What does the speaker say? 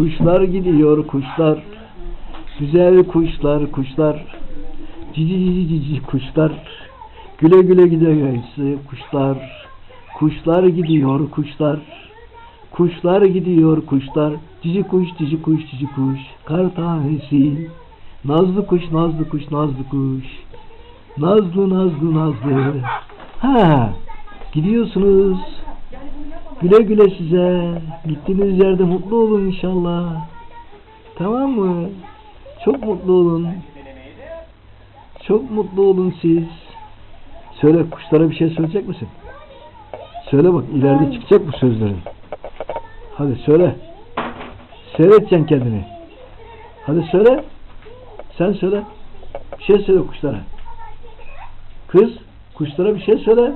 Kuşlar gidiyor kuşlar. Güzel kuşlar kuşlar. Cici cici cici kuşlar. Güle güle gidiyor kuşlar. Kuşlar gidiyor kuşlar. Kuşlar gidiyor kuşlar. Cici kuş cici kuş cici kuş. Kar tanesi. Nazlı kuş nazlı kuş nazlı kuş. Nazlı nazlı nazlı. Ha, gidiyorsunuz. Güle güle size. Gittiğiniz yerde mutlu olun inşallah. Tamam mı? Çok mutlu olun. Çok mutlu olun siz. Söyle kuşlara bir şey söyleyecek misin? Söyle bak ileride çıkacak bu sözlerin. Hadi söyle. Seyredeceksin kendini. Hadi söyle. Sen söyle. Bir şey söyle kuşlara. Kız kuşlara bir şey söyle.